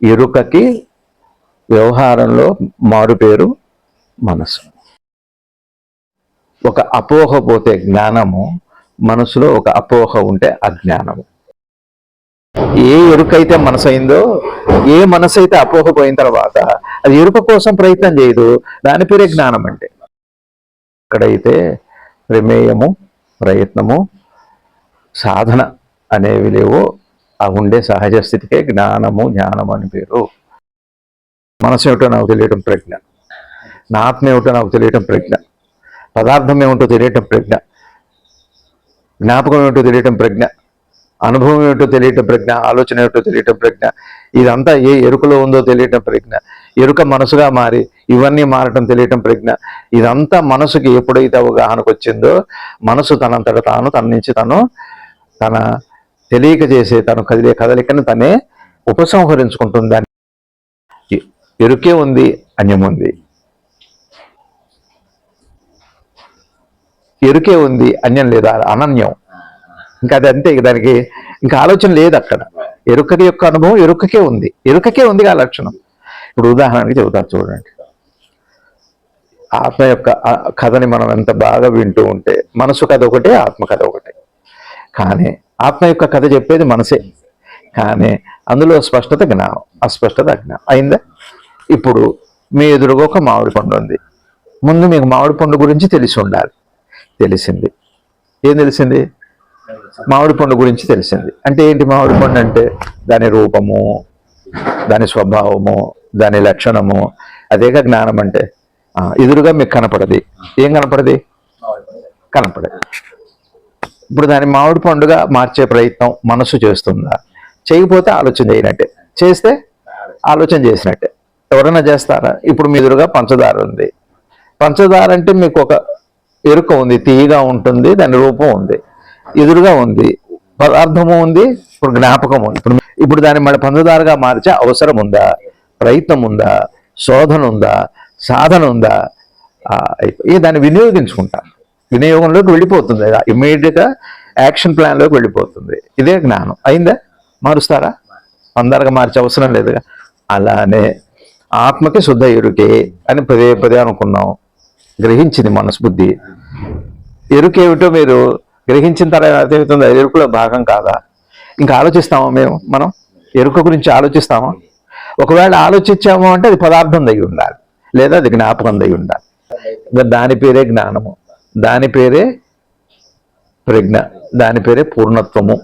ఎరుకకి వ్యవహారంలో మారు పేరు మనసు. ఒక అపోహ పోతే జ్ఞానము మనసులో ఒక అపోహ ఉంటే అజ్ఞానము. ఏ ఎరుకైతే మనసు అయిందో ఏ మనసు అయితే అపోహ పోయిన తర్వాత అది ఎరుక కోసం ప్రయత్నం చేయదు దాని పేరే జ్ఞానం అంటే. ఎక్కడైతే ప్రమేయము ప్రయత్నము సాధన అనేవి లేవో. ఆ ఉండే సహజ స్థితికే జ్ఞానము జ్ఞానము అని పేరు. మనసు ఏమిటో నాకు తెలియటం ప్రజ్ఞ. నా ఆత్మ ఏమిటో నాకు తెలియటం ప్రజ్ఞ. పదార్థం ఏమిటో తెలియటం ప్రజ్ఞ. జ్ఞాపకం ఏమిటో తెలియటం ప్రజ్ఞ. అనుభవం ఏమిటో తెలియటం ప్రజ్ఞ. ఆలోచన ఏమిటో తెలియటం ప్రజ్ఞ. ఇదంతా ఏ ఎరుకలో ఉందో తెలియటం ప్రజ్ఞ. ఎరుక మనసుగా మారి ఇవన్నీ మారటం తెలియటం ప్రజ్ఞ. ఇదంతా మనసుకి ఎప్పుడైతే అవగాహనకు వచ్చిందో మనసు తనంతట తాను తన నుంచి తను తన తెలియక చేసే తను కదిలే కదలికను తనే ఉపసంహరించుకుంటుంది దాన్ని ఎరుకే ఉంది అన్యం ఉంది. ఎరుకే ఉంది అన్యం లేదా అనన్యం. ఇంకా అది అంతే దానికి ఇంకా ఆలోచన లేదు అక్కడ. ఎరుకది యొక్క అనుభవం ఎరుకకే ఉంది. ఎరుకకే ఉంది ఆ లక్షణం. ఇప్పుడు ఉదాహరణకి చెబుతాను చూడండి. ఆత్మ యొక్క కథని మనం ఎంత బాగా వింటూ ఉంటే మనసు కథ ఒకటే ఆత్మ కథ కానీ ఆత్మ యొక్క కథ చెప్పేది మనసే. కానీ అందులో స్పష్టత జ్ఞానం అస్పష్టత అజ్ఞానం అయిందా? ఇప్పుడు మీ ఎదురుగా ఒక మామిడి పండు ఉంది. ముందు మీకు మామిడి పండు గురించి తెలిసి ఉండాలి. తెలిసింది. ఏం తెలిసింది? మామిడి పండు గురించి తెలిసింది. అంటే ఏంటి మామిడి పండు అంటే? దాని రూపము దాని స్వభావము దాని లక్షణము. అదేగా జ్ఞానం అంటే? ఎదురుగా మీకు కనపడది. ఏం కనపడది? కనపడదు. ఇప్పుడు దాన్ని మామిడి పండుగ మార్చే ప్రయత్నం మనసు చేస్తుందా? చేయకపోతే ఆలోచన చేయనట్టే. చేస్తే ఆలోచన చేసినట్టే. ఎవరైనా చేస్తారా? ఇప్పుడు మీ ఎదురుగా పంచదార ఉంది. పంచదార అంటే మీకు ఒక ఎరుక ఉంది తీయగా ఉంటుంది దాని రూపం ఉంది. ఎదురుగా ఉంది పదార్థము ఉంది ఇప్పుడు జ్ఞాపకం ఉంది. ఇప్పుడు ఇప్పుడు దాన్ని మళ్ళీ పంచదారగా మార్చే అవసరం ఉందా? ప్రయత్నం ఉందా? శోధన ఉందా? సాధన ఉందా? ఆ, దాన్ని వినియోగించుకుంటారు వినియోగంలోకి వెళ్ళిపోతుంది. ఇమ్మీడియట్గా యాక్షన్ ప్లాన్లోకి వెళ్ళిపోతుంది. ఇదే జ్ఞానం. అయిందా? మారుస్తారా? అందరగా మార్చే అవసరం లేదుగా. అలానే ఆత్మకి శుద్ధ ఎరుకే అని పదే పదే అనుకున్నాం. గ్రహించింది మనస్బుద్ధి. ఎరుకేమిటో మీరు గ్రహించిన తర్వాత ఏమవుతుంది అది ఎరుకులో భాగం కాదా? ఇంకా ఆలోచిస్తామా మేము? మనం ఎరుక గురించి ఆలోచిస్తామా? ఒకవేళ ఆలోచించాము అంటే అది పదార్థం దగి ఉండాలి. లేదా అది జ్ఞాపకం దగి ఉండాలి. ఇంకా దాని పేరే జ్ఞానము. దాని పేరే ప్రజ్ఞ దాని పేరే పూర్ణత్వము